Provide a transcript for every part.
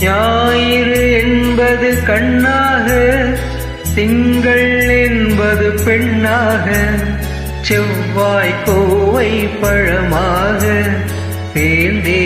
ஞாயிறு என்பது கண்ணாக திங்கள் என்பது பெண்ணாக செவ்வாய் கோவை பழமாக பேந்தே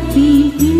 happy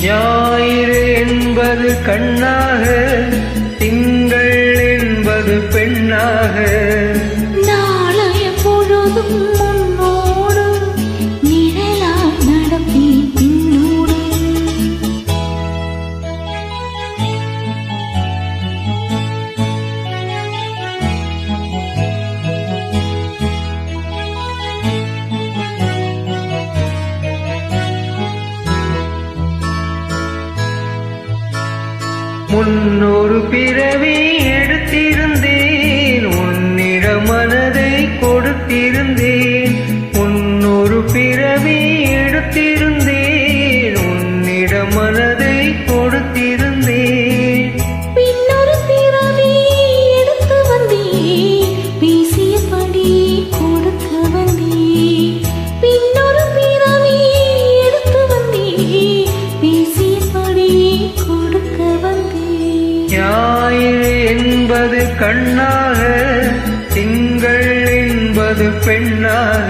ஞாயிறு என்பது கண்ணாக திங்கள் என்பது பெண்ணாக. முன்னொரு பிறவி எடுத்திருந்தேன். ஞாயிறு என்பது கண்ணாக திங்கள் என்பது பெண்ணாக.